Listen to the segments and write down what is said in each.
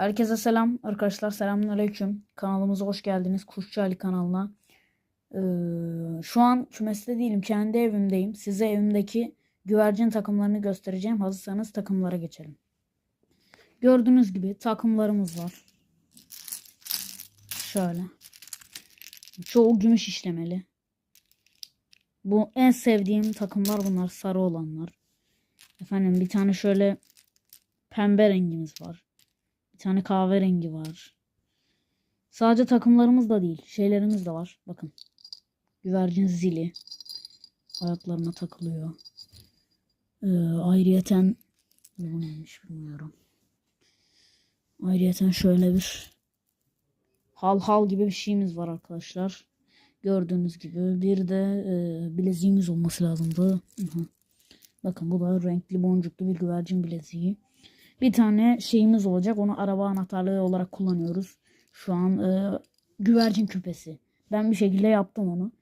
Herkese selam arkadaşlar. Selamünaleyküm. Kanalımıza hoş geldiniz. Kuşçu Ali kanalına. Ee, şu an kümeste değilim. Kendi evimdeyim. Size evimdeki güvercin takımlarını göstereceğim. Hazırsanız takımlara geçelim. Gördüğünüz gibi takımlarımız var. Şöyle. Çoğu gümüş işlemeli. Bu en sevdiğim takımlar bunlar. Sarı olanlar. Efendim bir tane şöyle pembe rengimiz var. Bir tane kahverengi var. Sadece takımlarımız da değil. Şeylerimiz de var. Bakın. Güvercin zili. Ayaklarına takılıyor. Ee, ayrıyeten bu neymiş bilmiyorum. Ayrıyeten şöyle bir hal hal gibi bir şeyimiz var arkadaşlar. Gördüğünüz gibi bir de e, bileziğimiz olması lazımdı. Hı hı. Bakın bu da renkli boncuklu bir güvercin bileziği. Bir tane şeyimiz olacak. Onu araba anahtarlığı olarak kullanıyoruz. Şu an e, güvercin küpesi. Ben bir şekilde yaptım onu.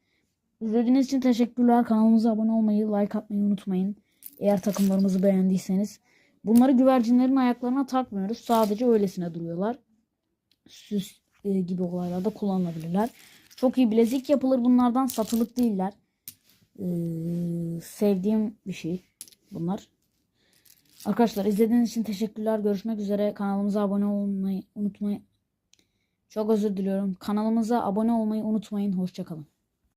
İzlediğiniz için teşekkürler. Kanalımıza abone olmayı, like atmayı unutmayın. Eğer takımlarımızı beğendiyseniz. Bunları güvercinlerin ayaklarına takmıyoruz. Sadece öylesine duruyorlar. Süs e, gibi olaylarda kullanılabilirler. Çok iyi bilezik yapılır bunlardan. Satılık değiller. Ee, sevdiğim bir şey bunlar. Arkadaşlar izlediğiniz için teşekkürler. Görüşmek üzere. Kanalımıza abone olmayı unutmayın. Çok özür diliyorum. Kanalımıza abone olmayı unutmayın. Hoşçakalın.